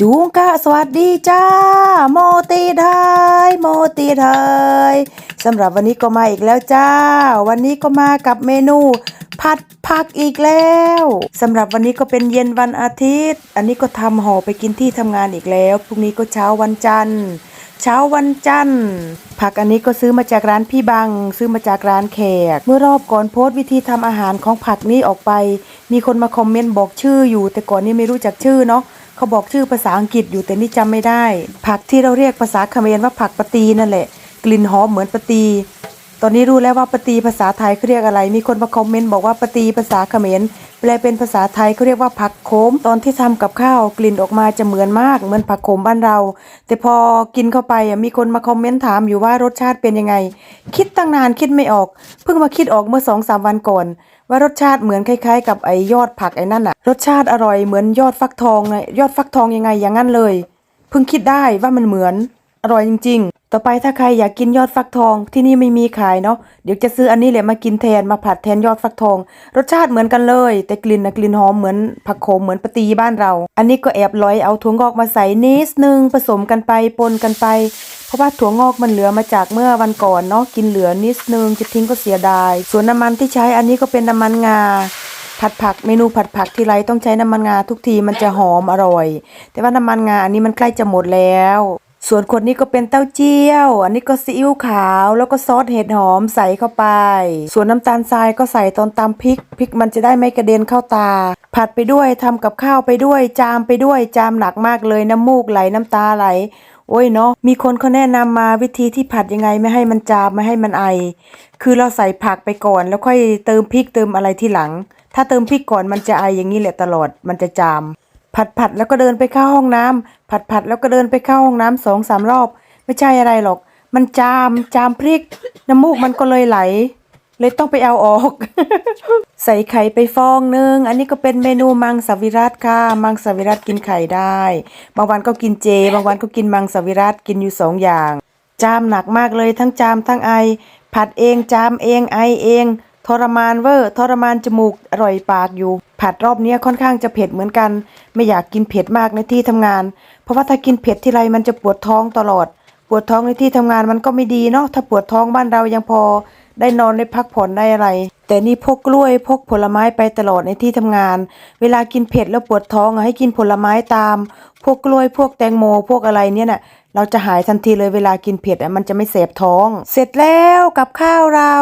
จูงกะสวัสดีจ้า โมตีไทยโมตีไทยสำหรับวันนี้ก็มาอีกแล้วจ้า วันนี้ก็มากับเมนู ผัดผักอีกแล้วสำหรับวันนี้ก็เป็นเย็นวันอาทิตย์ อันนี้ก็ทำห่อไปกินที่ทำงานอีกแล้วพรุ่งนี้ก็เช้าวันจันทร์เช้าวันจันทร์ผักอันนี้ก็ซื้อมาจากร้านพี่บัง ซื้อมาจากร้านแขก เมื่อรอบก่อนโพสต์วิธีทำอาหารของผักนี้ออกไป มีคนมาคอมเมนต์บอกชื่ออยู่ แต่ก่อนนี้ไม่รู้จักชื่อเนาะ เขาบอกชื่อภาษาอังกฤษอยู่แต่นี่จำไม่ได้ ผักที่เราเรียกภาษาเขมรว่าผักปตีนั่นแหละ กลิ่นหอมเหมือนปตี ตอนนี้รู้แล้วว่าปตีภาษาไทยเขาเรียกอะไร มีคนมาคอมเมนต์บอกว่าปตีภาษาเขมรแปลเป็นภาษาไทยเขาเรียกว่าผักโขมตอนที่ทำกับข้าวกลิ่นออกมาจะเหมือนมากเหมือนผักโขมบ้านเรา แต่พอกินเข้าไปมีคนมาคอมเมนต์ถามอยู่ว่ารสชาติเป็นยังไง คิดตั้งนานคิดไม่ออก เพิ่งมาคิดออกเมื่อสองสามวันก่อน ว่ารสชาติเหมือนคล้ายๆ กับไอ้ยอดผักไอ้นั่นอะรสชาติอร่อยเหมือนยอดฟักทองไงยอดฟักทองยังไงอย่างนั้นเลย เพิ่งคิดได้ว่ามันเหมือน อร่อยจริง ๆ ต่อไปถ้าใครอยากกินยอดฟักทองที่นี่ไม่มีขายเนาะ เดี๋ยวจะซื้ออันนี้แหละมากินแทนมาผัดแทนยอดฟักทอง รสชาติเหมือนกันเลย แต่กลิ่นนะกลิ่นหอมเหมือนผักโขมเหมือนปตีบ้านเรา อันนี้ก็แอบลอยเอาถั่วงอกมาใส่นิดนึงผสมกันไปปนกันไป เพราะว่าถั่วงอกมันเหลือมาจากเมื่อวันก่อนเนาะกินเหลือนิดนึงจะทิ้งก็เสียดาย ส่วนน้ำมันที่ใช้อันนี้ก็เป็นน้ำมันงาผัดผักเมนูผัดผักทีไรต้องใช้น้ำมันงาทุกทีมันจะหอมอร่อย แต่ว่าน้ำมันงาอันนี้มันใกล้จะหมดแล้ว ส่วนคนนี้ก็เป็นเต้าเจี้ยว อันนี้ก็ซีอิ๊วขาว แล้วก็ซอสเห็ดหอมใส่เข้าไป ส่วนน้ำตาลทรายก็ใส่ตอนตำพริก พริกมันจะได้ไม่กระเด็นเข้าตา ผัดไปด้วยทำกับข้าวไปด้วย จามไปด้วย จามหนักมากเลยน้ำมูกไหลน้ำตาไหล โอ้ยเนาะ มีคนเขาแนะนำมาวิธีที่ผัดยังไงไม่ให้มันจามไม่ให้มันไอ คือเราใส่ผักไปก่อน แล้วค่อยเติมพริกเติมอะไรที่หลัง ถ้าเติมพริกก่อนมันจะไออย่างนี้แหละตลอด มันจะจาม ผัดผัดแล้วก็เดินไปเข้าห้องน้ำผัดผัดแล้วก็เดินไปเข้าห้องน้ำสองสามรอบ ไม่ใช่อะไรหรอก มันจามจามพริก น้ำมูกมันก็เลยไหล เลยต้องไปเอาออก ใส่ไข่ไปฟองนึง อันนี้ก็เป็นเมนูมังสวิรัตค่ะ มังสวิรัตกินไข่ได้ บางวันก็กินเจ บางวันก็กินมังสวิรัตกินอยู่สองอย่าง จามหนักมากเลยทั้งจามทั้งไอ ผัดเองจามเองไอเอง ทรมานเวอร์ทรมานจมูกอร่อยปากอยู่ ผัดรอบนี้ค่อนข้างจะเผ็ดเหมือนกัน ไม่อยากกินเผ็ดมากในที่ทำงาน เพราะว่าถ้ากินเผ็ดทีไรมันจะปวดท้องตลอด ปวดท้องในที่ทำงานมันก็ไม่ดีเนาะถ้าปวดท้องบ้านเรายังพอ ได้นอนได้พักผ่อนได้อะไร แต่นี่พกกล้วยพกผลไม้ไปตลอดในที่ทำงาน เวลากินเผ็ดแล้วปวดท้องให้กินผลไม้ตาม พวกกล้วยพวกแตงโม พวกอะไรเนี่ยน่ะเราจะหายทันทีเลยเวลากินเผ็ดมันจะไม่เสบท้อง เสร็จแล้วกับข้าวเรา